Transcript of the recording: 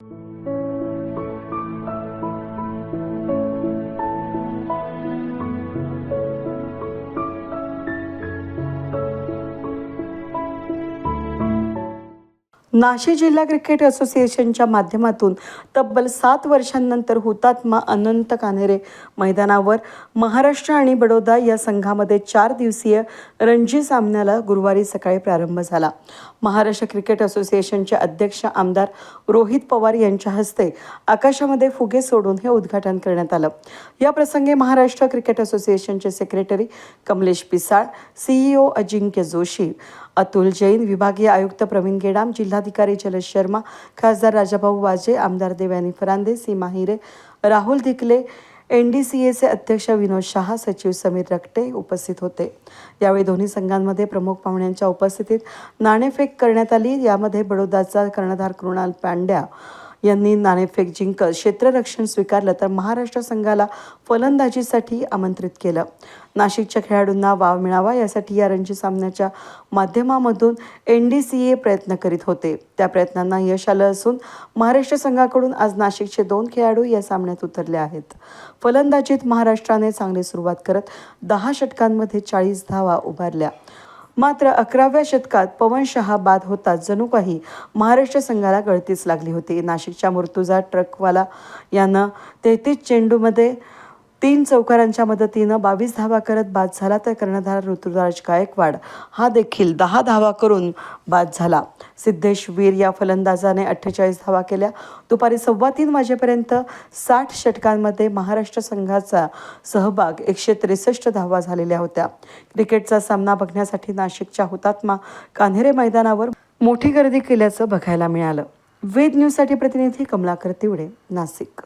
you Nashik जिल्हा cricket असोसिएशनच्या माध्यमातून तब्बल सात वर्षांनंतर हुतात्मा अनंत कान्हेरे मैदानावर महाराष्ट्र आणि बडोदा या संघामध्ये चार दिवसीय रणजी सामन्याला गुरुवारी सकाळी प्रारंभ झाला. महाराष्ट्र क्रिकेट असोसिएशनचे अध्यक्ष आमदार रोहित पवार यांच्या हस्ते आकाशामध्ये फुगे सोडून हे उद्घाटन करण्यात आलं. या प्रसंगी महाराष्ट्र क्रिकेट असोसिएशनचे सेक्रेटरी कमलेश पिसाळ सीईओ अजिंक्य जोशी अतुल जैन विभागीय आयुक्त प्रवीण गेडाम जिल्हाधिकारी जलज शर्मा खासदार राजाभाऊ वाजे आमदार Devyani Farande Seema Hire Rahul Dhikle N D C एचे अध्यक्ष विनोद शहा सचिव समीर रकटे उपस्थित होते. यावेळी दोन्ही संघांमध्ये प्रमुख पाहुण्यांच्या उपस्थितीत नाणेफेक करण्यात आली. यामध्ये बडोदाचा कर्णधार कृणाल पांड्या यांनी नाणेफेक जिंकत क्षेत्ररक्षण स्वीकारलं तर महाराष्ट्र संघाला फलंदाजीसाठी आमंत्रित केलं. नाशिकच्या खेळाडूंना वाव मिळावा यासाठी या रणजी सामन्याच्या माध्यमामधून एन डी सी ए प्रयत्न करीत होते. त्या प्रयत्नांना यश आलं असून महाराष्ट्र संघाकडून आज नाशिकचे दोन खेळाडू या सामन्यात उतरले आहेत. फलंदाजीत महाराष्ट्राने चांगली सुरुवात करत दहा षटकांमध्ये चाळीस धावा उभारल्या. मात्र अकराव्या शतकात पवन शहा बाद होताच जणू काही महाराष्ट्र संघाला गळतीच लागली होती. नाशिकच्या मृत्यूजा ट्रकवाला यानं तेहतीस चेंडूमध्ये तीन चौकारांच्या मदतीनं बावीस धावा करत बाद झाला तर कर्णधार ऋतुराज गायकवाड हा देखील दहा धावा करून बाद झाला. सिद्धेश वीर या फलंदाजाने अठ्ठेचाळीस धावा केल्या. दुपारी सव्वा तीन वाजेपर्यंत साठ षटकांमध्ये महाराष्ट्र संघाचा सहभाग एकशे त्रेसष्ट धावा झालेल्या होत्या. क्रिकेटचा सामना बघण्यासाठी नाशिकच्या हुतात्मा कान्हेरे मैदानावर मोठी गर्दी केल्याचं बघायला मिळालं. वेद न्यूजसाठी प्रतिनिधी कमलाकर तिवडे नाशिक.